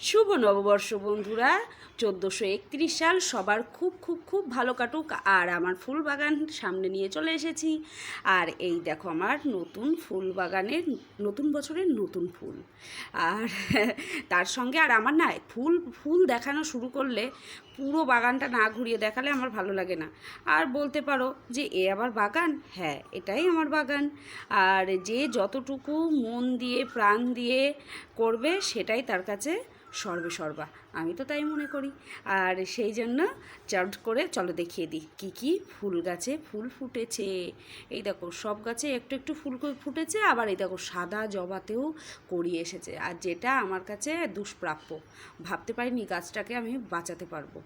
শুভ নববর্ষ বন্ধুরা। চোদ্দোশো একত্রিশ সাল সবার খুব খুব খুব ভালো কাটুক। আর আমার ফুল বাগান সামনে নিয়ে চলে এসেছি। আর এই দেখো আমার নতুন ফুল বাগানের, নতুন বছরের নতুন ফুল। আর তার সঙ্গে আর আমার না ফুল ফুল দেখানো শুরু করলে পুরো বাগানটা না ঘুরিয়ে দেখালে আমার ভালো লাগে না। আর বলতে পারো যে, এ আবার বাগান? হ্যাঁ এটাই আমার বাগান। আর যে যতটুকু মন দিয়ে, প্রাণ দিয়ে করবে, সেটাই তার কাছে সর্বে সর্বা। আমি তো তাই মনে করি। আর সেই জন্য চট করে, চলো দেখিয়ে দিই, কী কী ফুল গাছে ফুল ফুটেছে। এই দেখো, সব গাছে একটু একটু ফুল ফুটেছে, আবার এই দেখো, সাদা জবাতেও করিয়ে এসেছে। আর যেটা আমার কাছে দুষ্প্রাপ্য। ভাবতে পারিনি গাছটাকে আমি বাঁচাতে পারব।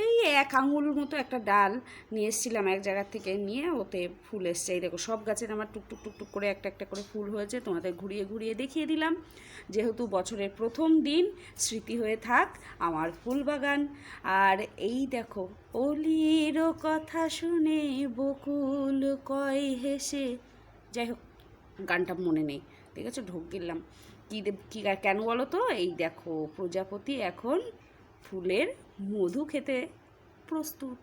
এই এক আঙুল মতো একটা ডাল নিয়ে এসেছিলাম এক জায়গা থেকে নিয়ে, ওতে ফুল এসছে। এই দেখো, সব গাছের আমার টুকটুক টুকটুক করে একটা একটা করে ফুল হয়েছে, তোমাদের ঘুরিয়ে ঘুরিয়ে দেখিয়ে দিলাম। যেহেতু বছরের প্রথম দিন, স্মৃতি হয়ে থাক আমার ফুল বাগান। আর এই দেখো, অলির কথা শুনে বকুল কয় হেসে। যাই হোক, গানটা মনে নেই, ঠিক আছে? ঢোক গেলাম। কী কী কেন বলো তো? এই দেখো, প্রজাপতি এখন ফুলের মধু খেতে প্রস্তুত।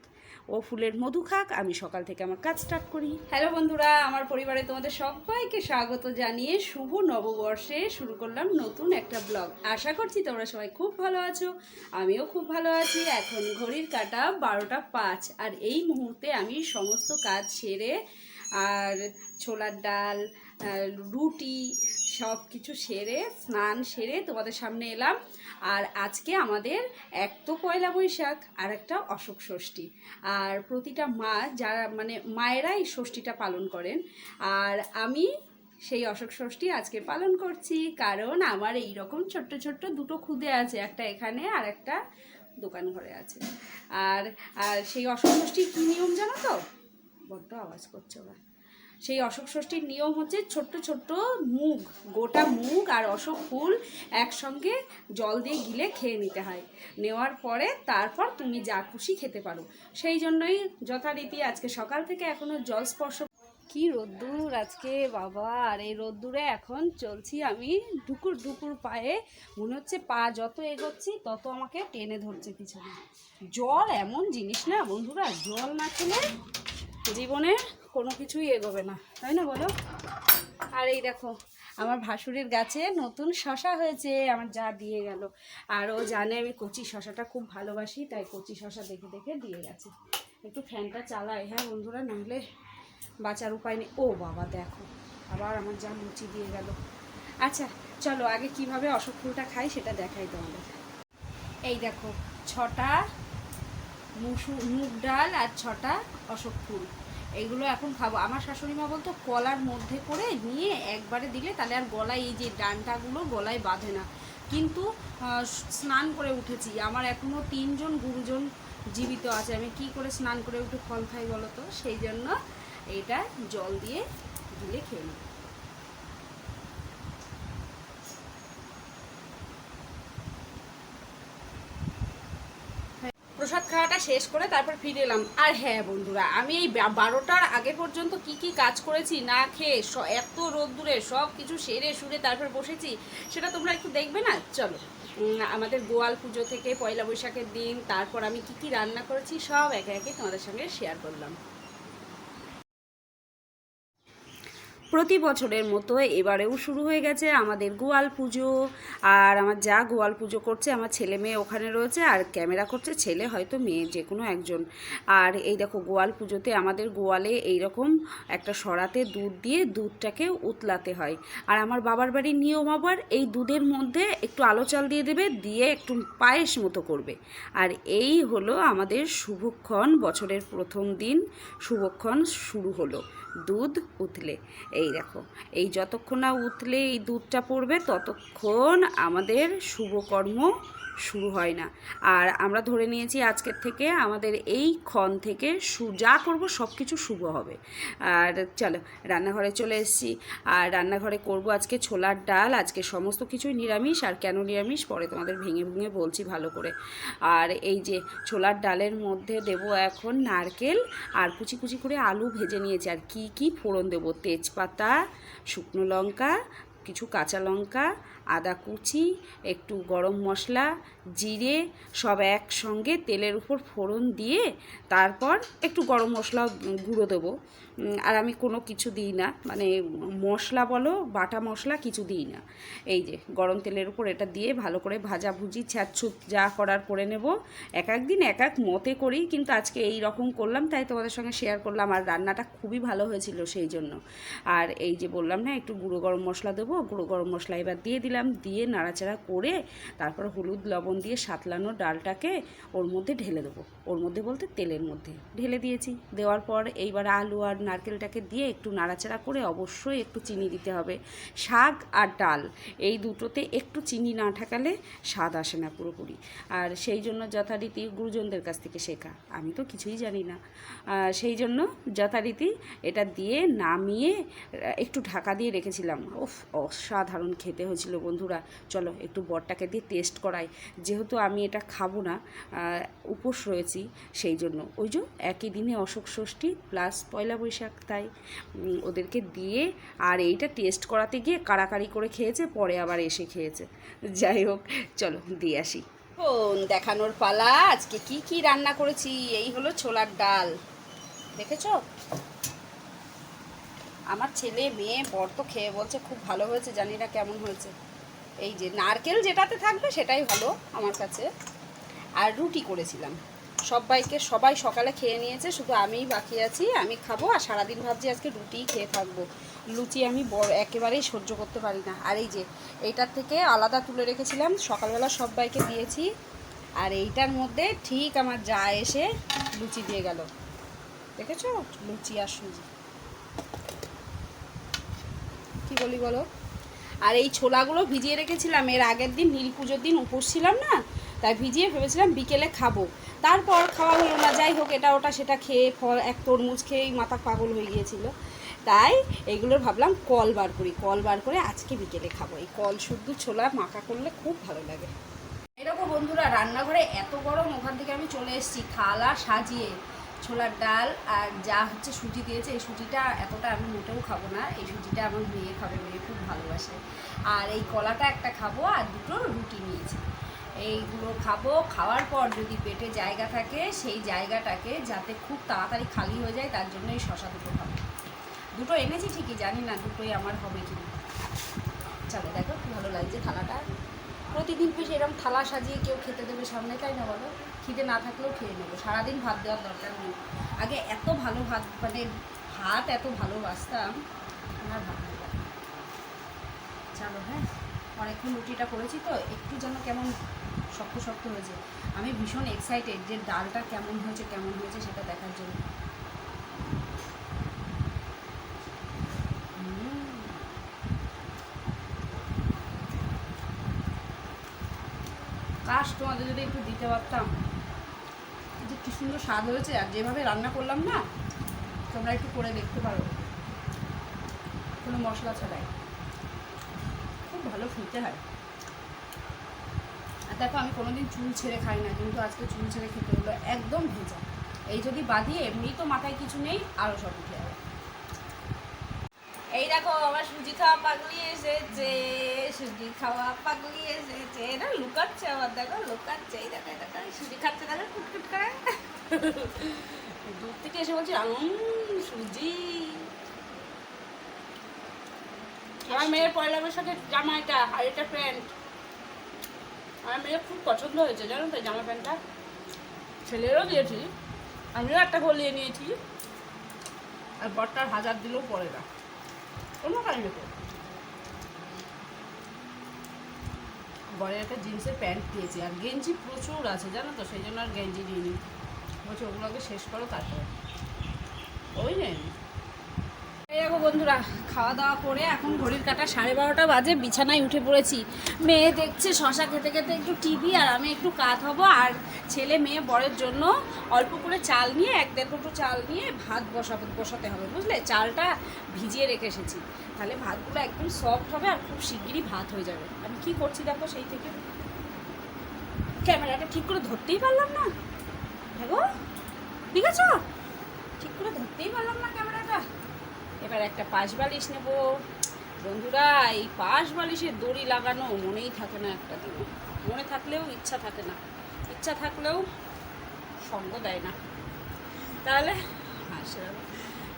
ও ফুলের মধু খাক, আমি সকাল থেকে আমার কাজ স্টার্ট করি। হ্যালো বন্ধুরা, আমার পরিবারে তোমাদের সবাইকে স্বাগত জানিয়ে শুভ নববর্ষে শুরু করলাম নতুন একটা ব্লগ আশা করছি তোমরা সবাই খুব ভালো আছো, আমিও খুব ভালো আছি। এখন ঘড়ির কাটা বারোটা পাঁচ, আর এই মুহূর্তে আমি সমস্ত কাজ সেরে, আর ছোলার ডাল রুটি সব কিছু সেরে, স্নান সেরে তোমাদের সামনে এলাম। আর আজকে আমাদের এক তো পয়লা বৈশাখ, আর একটা অশোক ষষ্ঠী। আর প্রতিটা মা যারা মানে মায়েরা এই ষষ্ঠীটা পালন করেন। আর আমি সেই অশোক ষষ্ঠী আজকে পালন করছি, কারণ আমার এই রকম ছোট্ট ছোট্ট দুটো খুদে আছে, একটা এখানে আর একটা দোকান ঘরে আছে। আর আর সেই অশোক ষষ্ঠীর কী নিয়ম জানো তো? বড্ড আওয়াজ করছে ওরা। সেই অশোক ষষ্ঠীর নিয়ম হচ্ছে ছোট্ট ছোট্ট মুগ, গোটা মুগ আর অশোক ফুল একসঙ্গে জল দিয়ে গিলে খেয়ে নিতে হয়। নেওয়ার পরে তারপর তুমি যা খুশি খেতে পারো। সেই জন্যই যথারীতি আজকে সকাল থেকে এখনও জল স্পর্শ কি রোদ্দুর আজকে বাবা! আর এই রোদ্দুরে এখন চলছি আমি ডুকুর ডুকুর পায়ে। মনে হচ্ছে পা যত এগোচ্ছি, তত আমাকে টেনে ধরছে পিছনে। জল এমন জিনিস না বন্ধুরা, জল না খেলে জীবনে কোনো কিছুই এগোবে না, তাই না বলো? আর এই দেখো, আমার ভাসুরের গাছে নতুন শশা হয়েছে, আমার যা দিয়ে গেল। আর ও জানে আমি কচি শশাটা খুব ভালোবাসি, তাই কচি শশা দেখে দেখে দিয়ে গেছে। একটু ফ্যানটা চালাই হ্যাঁ বন্ধুরা, নাহলে বাঁচার উপায় নেই। ও বাবা, দেখো, আবার আমার যা লুচি দিয়ে গেল। আচ্ছা চলো আগে কীভাবে অশোক ফুলটা খাই সেটা দেখাই তোমাদের। এই দেখো, ছটা মুসু মুগ ডাল আর ছটা অশোক ফুল। এগুলো এখন খাব। আমার শাশুড়ি মা বলতো, কলার মধ্যে করে নিয়ে একবারে দিলে তাহলে আর গলায় এই যে ডানটাগুলো গলায় বাঁধে না। কিন্তু স্নান করে উঠেছি। আমার এখনও তিনজন গুরুজন জীবিত আছে। আমি কি করে স্নান করে উঠে ফল খাই বলো তো? সেই জন্য এটা জল দিয়ে দিলে খেয়ে নেব। প্রসাদ খাওয়াটা শেষ করে তারপর ফিরে এলাম। আর হ্যাঁ বন্ধুরা, আমি এই বারোটার আগে পর্যন্ত কি কি কাজ করেছি না খেয়ে এত রোদ্দুরে সব কিছু সেরে সুরে তারপর বসেছি, সেটা তোমরা একটু দেখবে না? চলো। আমাদের গোয়াল পুজো থেকে পয়লা বৈশাখের দিন, তারপর আমি কি কি রান্না করেছি, সব একে একে তোমাদের সঙ্গে শেয়ার করলাম। প্রতি বছরের মতো এবারেও শুরু হয়ে গেছে আমাদের গোয়াল পুজো। আর আমার যা গোয়াল পুজো করছে, আমার ছেলে মেয়ে ওখানে রয়েছে আর ক্যামেরা করছে, ছেলে হয়তো মেয়ে, যে কোনো একজন। আর এই দেখো, গোয়াল পুজোতে আমাদের গোয়ালে এই রকম একটা সরাতে দুধ দিয়ে দুধটাকে উতলাতে হয়। আর আমার বাবার বাড়ির নিয়ম আবার এই দুধের মধ্যে একটু আলো চাল দিয়ে দেবে, দিয়ে একটু পায়েস মতো করবে। আর এই হলো আমাদের শুভক্ষণ, বছরের প্রথম দিন শুভক্ষণ শুরু হলো। দুধ উতলে। এই দেখো এই যতক্ষণ না উতলে এই দুধটা পড়বে ততক্ষণ আমাদের শুভকর্ম শুরু হয় না। আর আমরা ধরে নিয়েছি আজকের থেকে আমাদের এই ক্ষণ থেকে যা করব সব কিছু শুভ হবে। আর চলো, রান্নাঘরে চলে এসেছি। আর রান্নাঘরে করব আজকে ছোলার ডাল। আজকে সমস্ত কিছুই নিরামিষ আর কেন নিরামিষ? পরে তোমাদের ভেঙে ভেঙে বলছি ভালো করে। আর এই যে ছোলার ডালের মধ্যে দেব এখন নারকেল আর কুচি কুচি করে আলু ভেজে নিয়েছি। আর কি কি ফোড়ন দেবো? তেজপাতা, শুকনো লঙ্কা, কিছু কাঁচা লঙ্কা আদা কুচি, একটু গরম মশলা, জিরে, সব একসঙ্গে তেলের উপর ফোড়ন দিয়ে তারপর একটু গরম মশলা গুঁড়ো দেবো। আর আমি কোনো কিছু দিই না মানে মশলা বলো, বাটা মশলা কিছু দিই না। এই যে, গরম তেলের উপর এটা দিয়ে ভালো করে ভাজা ভুজি ছ্যাঁচুপ যা করার করে নেব। এক এক দিন এক এক মতে করি কিন্তু আজকে এই রকম করলাম, তাই তোমাদের সঙ্গে শেয়ার করলাম। আর রান্নাটা খুবই ভালো হয়েছিল সেই জন্য। আর এই যে বললাম না, একটু গুঁড়ো গরম মশলা দেবো, গুঁড়ো গরম মশলা এবার দিয়ে দিলাম। দিয়ে নাড়াচাড়া করে তারপর হলুদ লবণ দিয়ে সাতলানো ডালটাকে ওর মধ্যে ঢেলে দেবো। ওর মধ্যে বলতে তেলের মধ্যে ঢেলে দিয়েছি। দেওয়ার পর এইবার আলু আর নারকেলটাকে দিয়ে একটু নাড়াচাড়া করে অবশ্যই একটু চিনি দিতে হবে। শাক আর ডাল, এই দুটোতে একটু চিনি না ঠাকালে স্বাদ আসে না পুরোপুরি। আর সেই জন্য যথারীতি গুরুজনদের কাছ থেকে শেখা। আমি তো কিছুই জানি না। সেই জন্য যথারীতি এটা দিয়ে নামিয়ে, একটু ঢাকা দিয়ে রেখেছিলাম। ওফ অসাধারণ খেতে হয়েছিল বন্ধুরা, চলো একটু বরটাকে দিয়ে টেস্ট করাই। যেহেতু আমি এটা খাব না উপোস রয়েছি সেই জন্য। ওই যে একই দিনে অশোক ষষ্ঠী প্লাস পয়লা বৈশাখ, তাই ওদেরকে দিয়ে আর এইটা টেস্ট করাতে গিয়ে কাড়াকাড়ি করে খেয়েছে, পরে আবার এসে খেয়েছে। যাই হোক, চলো দিয়ে আসি। ফোন দেখানোর পালা, আজকে কি কি রান্না করেছি? এই হলো ছোলার ডাল। দেখেছ? আমার ছেলে, মেয়ে, বর তো খেয়ে বলছে, খুব ভালো হয়েছে, জানি না কেমন হয়েছে। এই যে নারকেল যেটাতে থাকবে সেটাই ভালো আমার কাছে। আর রুটি করেছিলাম। সবাইকে, সবাই সকালে খেয়ে নিয়েছে, শুধু আমিই বাকি আছি, আমি খাব আর সারাদিন ভাবছি আজকে রুটিই খেয়ে থাকব। লুচি আমি বড়, একেবারেই সহ্য করতে পারি না। আর এই যে এইটার থেকে আলাদা তুলে রেখেছিলাম, সকালবেলা সবাইকে দিয়েছি। আর এইটার মধ্যে ঠিক আমার যা এসে লুচি দিয়ে গেল। দেখেছ? লুচি আর সুজি। কি বলি বলো? আর এই ছোলাগুলো ভিজিয়ে রেখেছিলাম। এর আগের দিন নীল পুজোর দিন উপোস ছিলাম না, তাই ভিজিয়ে ভেবেছিলাম বিকেলে খাব। তারপর খাওয়া হলো না, যাই হোক এটা ওটা সেটা খেয়ে ফল, এক তরমুজ খেয়েই মাথা পাগল হয়ে গিয়েছিল। তাই এগুলোর ভাবলাম কল বার করি, কল বার করে আজকে বিকেলে খাব। এই কল শুদ্ধ ছোলা মাখা করলে খুব ভালো লাগে। এরকম বন্ধুরা, রান্নাঘরে এত গরম, ওখান থেকে আমি চলে এসেছি, থালা সাজিয়ে। ছোলার ডাল আর যা হচ্ছে সুজি দিয়েছে, এই সুজিটা এতটা আমি মোটেও খাব না। এই সুজিটা আমার মেয়ে খাবে, মেয়ে খুব ভালোবাসে। আর এই কলাটা একটা খাব আর দুটো রুটি নিয়েছি। এইগুলো খাব, খাওয়ার পর যদি পেটে জায়গা থাকে, সেই জায়গাটাকে যাতে খুব তাড়াতাড়ি খালি হয়ে যায়, তার জন্য এই শশা দুটো খাব। দুটো এনেছি ঠিকই, জানি না দুটোই আমার হবে কি চলো দেখো ভালো লাগছে থালাটা। প্রতিদিন বেশ এরকম থালা সাজিয়ে কেউ খেতে দেবে সামনে, তাই না বলো? খিদে না থাকলেও খেয়ে নেব। সারাদিন ভাত দেওয়ার দরকার নেই। আগে এত ভালো ভাত মানে ভাত এত ভালোবাসতাম, আমার ভাত চলো হ্যাঁ অনেকক্ষণ রুটিটা করেছি তো, একটু যেন কেমন শক্ত শক্ত হয়েছে আমি ভীষণ এক্সাইটেড যে ডালটা কেমন হয়েছে কেমন হয়েছে সেটা দেখার জন্য। কাশ তোমাদের যদি একটু দিতে পারতাম। কি সুন্দর স্বাদ হয়েছে আর যেভাবে রান্না করলাম না, তোমরা একটু করে দেখতে পারো। কোনো মশলা ছাড়াই। খুব ভালো খেতে হয়। আর দেখো, আমি কোনোদিন চুল ছেড়ে খাই না, কিন্তু আজকে চুল ছেড়ে খেতে হলো একদম ভেজা। এই যদি বাদিয়ে এমনি তো মাথায় কিছু নেই আরও সব উঠে এই দেখো, আমার সুজি খাওয়া পাগলি এসেছে, সুজি খাওয়া পাগলি এসেছে। এটা লুকাচ্ছে আবার, দেখো, লুকাচ্ছে। এই দেখো এটা সুজি খাচ্ছে, দেখো, কুটকুট করে। দূর থেকে এসে বলছি সুজি। আমার মেয়ের পয়লা বৈশাখের জামা এটা, আর এটা প্যান্ট। আমার মেয়ের খুব পছন্দ হয়েছে, জানো তো জামা প্যান্টটা। ছেলেরও দিয়েছি, আমিও একটা গলিয়ে নিয়েছি। আর বরটার হাজার দিলেও পড়ে না। বরের একটা জিন্সের প্যান্ট পেয়েছি, আর গেঞ্জি প্রচুর আছে, জানো তো, সেই জন্য আর গেঞ্জি নিইনি বলছি, ওগুলোকে শেষ করো, তারপরে। ওই এই দেখো বন্ধুরা, খাওয়া দাওয়া করে এখন ঘড়ির কাটা সাড়ে বারোটা বাজে, বিছানায় উঠে পড়েছি। মেয়ে দেখছে শশা খেতে খেতে একটু টিভি আর আমি একটু কাত হব আর ছেলে মেয়ে বরের জন্য অল্প করে চাল নিয়ে, এক দেড় কোটো চাল নিয়ে ভাত বসাবো, বসাতে হবে, বুঝলে? চালটা ভিজিয়ে রেখে এসেছি। তাহলে ভাতগুলো একদম সফট হবে আর খুব শিগগিরই ভাত হয়ে যাবে। আমি কি করছি দেখো সেই থেকে? ক্যামেরাটা ঠিক করে ধরতেই পারলাম না। দেখো ঠিক আছে ঠিক করে ধরতেই পারলাম না ক্যামেরাটা। এবার একটা পাশ বালিশ নেব। বন্ধুরা, এই পাশ বালিশের দড়ি লাগানো মনেই থাকে না একটা দিন। মনে থাকলেও ইচ্ছা থাকে না। ইচ্ছা থাকলেও সঙ্গ দেয় না। তাহলে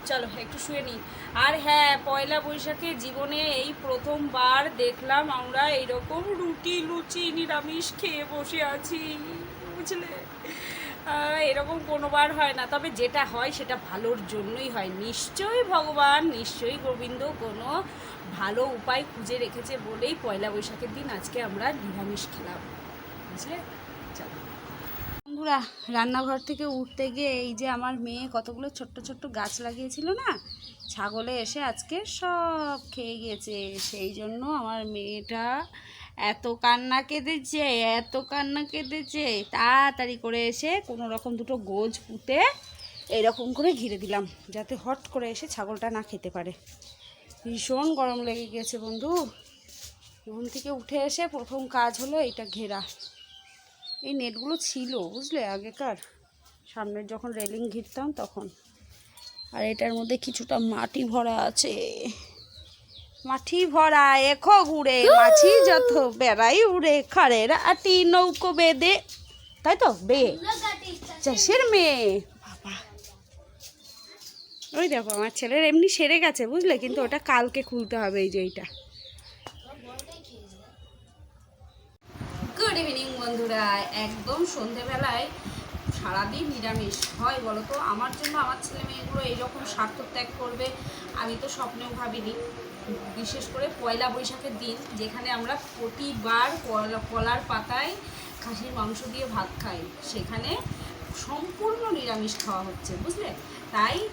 চলো, একটু শুয়ে নিই। আর হ্যাঁ পয়লা বৈশাখে জীবনে এই প্রথমবার দেখলাম আমরা এইরকম রুটি, লুচি, নিরামিষ খেয়ে বসে আছি। বুঝলে? এরকম কোনোবার হয় না। তবে যেটা হয়, সেটা ভালোর জন্যই হয়। নিশ্চয়ই ভগবান, নিশ্চয়ই গোবিন্দ কোনো ভালো উপায় খুঁজে রেখেছে বলেই পয়লা বৈশাখের দিন আজকে আমরা নিরামিষ খেলাম। বুঝলে? বন্ধুরা, রান্নাঘর থেকে উঠতে গিয়ে এই যে আমার মেয়ে কতগুলো ছোট্ট ছোট্ট গাছ লাগিয়েছিল না, ছাগলে এসে আজকে সব খেয়ে গিয়েছে। সেই জন্য আমার মেয়েটা এত কান্না কেঁদেছে, এত কান্না কেঁদেছে। তাড়াতাড়ি করে এসে কোনো রকম দুটো গোজ পুঁতে এরকম করে ঘিরে দিলাম, যাতে হট করে এসে ছাগলটা না খেতে পারে। ভীষণ গরম লেগে গেছে বন্ধু। ঘুম থেকে উঠে এসে প্রথম কাজ হলো এটা ঘেরা। এই নেটগুলো ছিল, বুঝলে, আগেকার। সামনে যখন রেলিং ঘিরতাম তখন। আর এটার মধ্যে কিছুটা মাটি ভরা আছে। মাটি ভরা এখো ঘুরে মাছি যত বেড়াই উড়ে খড়ের আটি নৌকো বেদে তাই তো? বে। চাষের মেয়ে। বাবা। ওই দেখো, আমার ছেলের এমনি সেরে গেছে, বুঝলে? কিন্তু ওটা কালকে খুলতে হবে এই যে এইটা। গুড ইভিনিং বন্ধুরা। একদম সন্ধেবেলায় সারাদিন নিরামিষ। হয় বলো তো আমার জন্য আমার ছেলে মেয়েগুলো এইরকম স্বার্থ ত্যাগ করবে, আমি তো স্বপ্নেও ভাবিনি। বিশেষ করে পয়লা বৈশাখের দিন, যেখানে আমরা প্রতিবার কলা- কলার পাতায় খাসির মাংস দিয়ে ভাত খাই। সেখানে সম্পূর্ণ নিরামিষ খাওয়া হচ্ছে, বুঝলে? তাই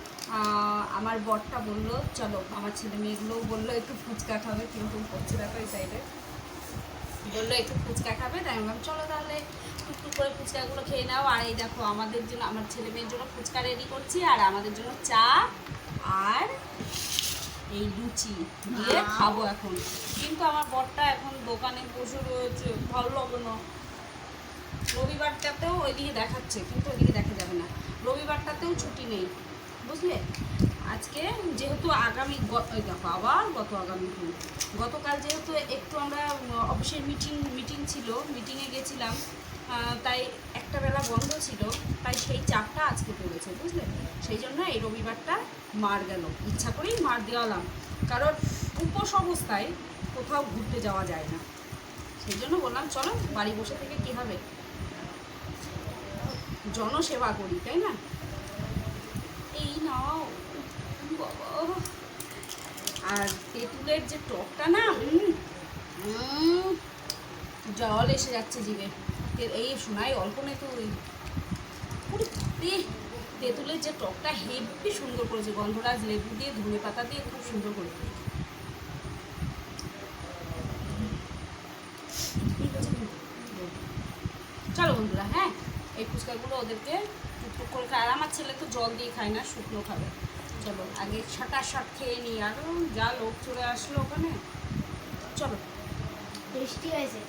আমার বরটা বলল, চলো, আমার ছেলে মেয়েগুলোও বলল, একটু ফুচকা খাবে। কিন্তু করছে দেখো এই সাইডে বলল, একটু ফুচকা খাবে? তাই আমি চলো তাহলে, টুকটুক করে ফুচকাগুলো খেয়ে নাও। আর এই দেখো, আমাদের জন্য, আমার ছেলে মেয়ের জন্য ফুচকা রেডি করছি, আর আমাদের জন্য চা আর এই লুচি দিয়ে খাব এখন। কিন্তু আমার বরটা এখন দোকানে বসে রয়েছে। ভালো লাগে না। রবিবারটাতেও ওইদিকে দেখাচ্ছে কিন্তু ওইদিকে দেখা যাবে না। রবিবারটাতেও ছুটি নেই বুঝলে? আজকে যেহেতু আগামী ওই দেখো আবার গত আগামী দিন। গতকাল যেহেতু একটু আমরা অফিসের মিটিং মিটিং ছিল মিটিংয়ে গেছিলাম তাই একটা বেলা বন্ধ ছিল তাই সেই চাপটা আজকে পড়েছে বুঝলে? সেই জন্য এই রবিবারটা মার গেল। ইচ্ছা করেই মার দেওয়ালাম। কারণ উপোস অবস্থায় কোথাও ঘুরতে যাওয়া যায় না। সেই জন্য বললাম, চলো, বাড়ি বসে থেকে কী হবে? জনসেবা করি, তাই না? এই নাও। আর তেঁতুলের যে টকটা না জল এসে যাচ্ছে জিভে। এই শোনাই অল্প নেই তো তেঁতুলের যে টকটা হেভি সুন্দর করেছে, গন্ধরাজ লেবু দিয়ে, ধনে পাতা দিয়ে খুব সুন্দর করে চলো বন্ধুরা হ্যাঁ এই ফুচকাগুলো ওদেরকে টুকটুক করে খায়। আর আমার ছেলে তো জল দিয়ে খায় না, শুকনো খাবে। চলো, আগে ছটা শট খেয়ে নিই। আর যা লোক চলে আসলো ওখানে। চলো। টেস্টি হয়েছে।